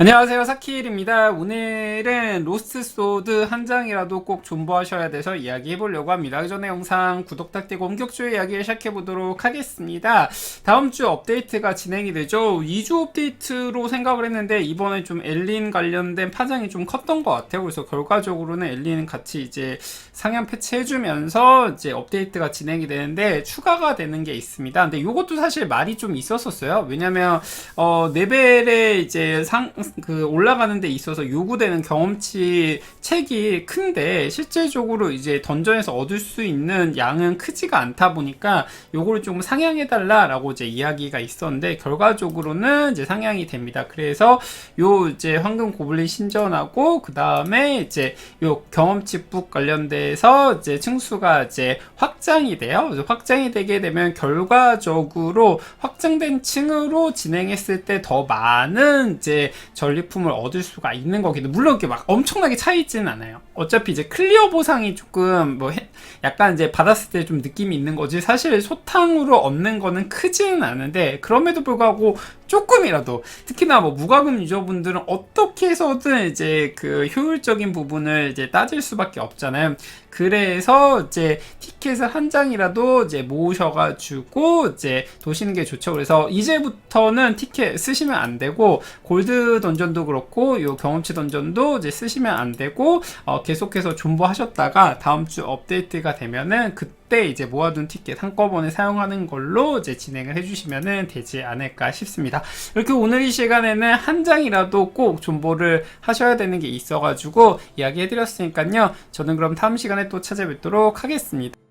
안녕하세요 사키일입니다. 오늘은 로스트 소드 한 장이라도 꼭 존버하셔야 돼서 이야기해 보려고 합니다. 그 전에 영상 구독 부탁드리고 본격적으로 이야기를 시작해 보도록 하겠습니다. 다음 주 업데이트가 진행이 되죠? 2주 업데이트로 생각을 했는데 이번에 좀 엘린 관련된 파장이 좀 컸던 것 같아요. 그래서 결과적으로는 엘린 같이 이제 상향 패치해주면서 이제 업데이트가 진행이 되는데 추가가 되는 게 있습니다. 근데 이것도 사실 말이 좀 있었었어요. 왜냐면 어 레벨에 이제 상그 올라가는 데 있어서 요구되는 경험치 책이 큰데 실제적으로 이제 던전에서 얻을 수 있는 양은 크지가 않다 보니까 요거를 좀 상향해 달라라고 이제 이야기가 있었는데 결과적으로는 이제 상향이 됩니다. 그래서 요 이제 황금 고블린 신전하고 그 다음에 이제 요 경험치 북 관련돼서 이제 층수가 이제 확장이 돼요. 확장이 되게 되면 결과적으로 확장된 층으로 진행했을 때 더 많은 이제 전리품을 얻을 수가 있는 해. 물론 이렇게 막 엄청나게 차이 있지는 않아요. 어차피 이제 클리어 보상이 조금 뭐 해- 약간 이제 받았을 때 좀 느낌이 있는 거지. 사실 소탕으로 얻는 거는 크지는 않은데 그럼에도 불구하고 조금 이라도 특히나 뭐 무과금 유저분들은 어떻게 해서든 이제 그 효율적인 부분을 이제 따질 수밖에 없잖아요. 그래서 이제 티켓을 한 장이라도 이제 모으셔가지고 이제 도시는 게 좋죠. 그래서 이제부터는 티켓 쓰시면 안 되고 골드 던전도 그렇고 요 경험치 던전도 이제 쓰시면 안 되고 어, 계속해서 존버하셨다가 다음 주 업데이트가 되면은 그 때 이제 모아둔 티켓 한꺼번에 사용하는 걸로 이제 진행을 해주시면은 되지 않을까 싶습니다. 이렇게 오늘 이 시간에는 한 장이라도 꼭 존버를 하셔야 되는 게 있어가지고 이야기해드렸으니까요. 저는 그럼 다음 시간에 또 찾아뵙도록 하겠습니다.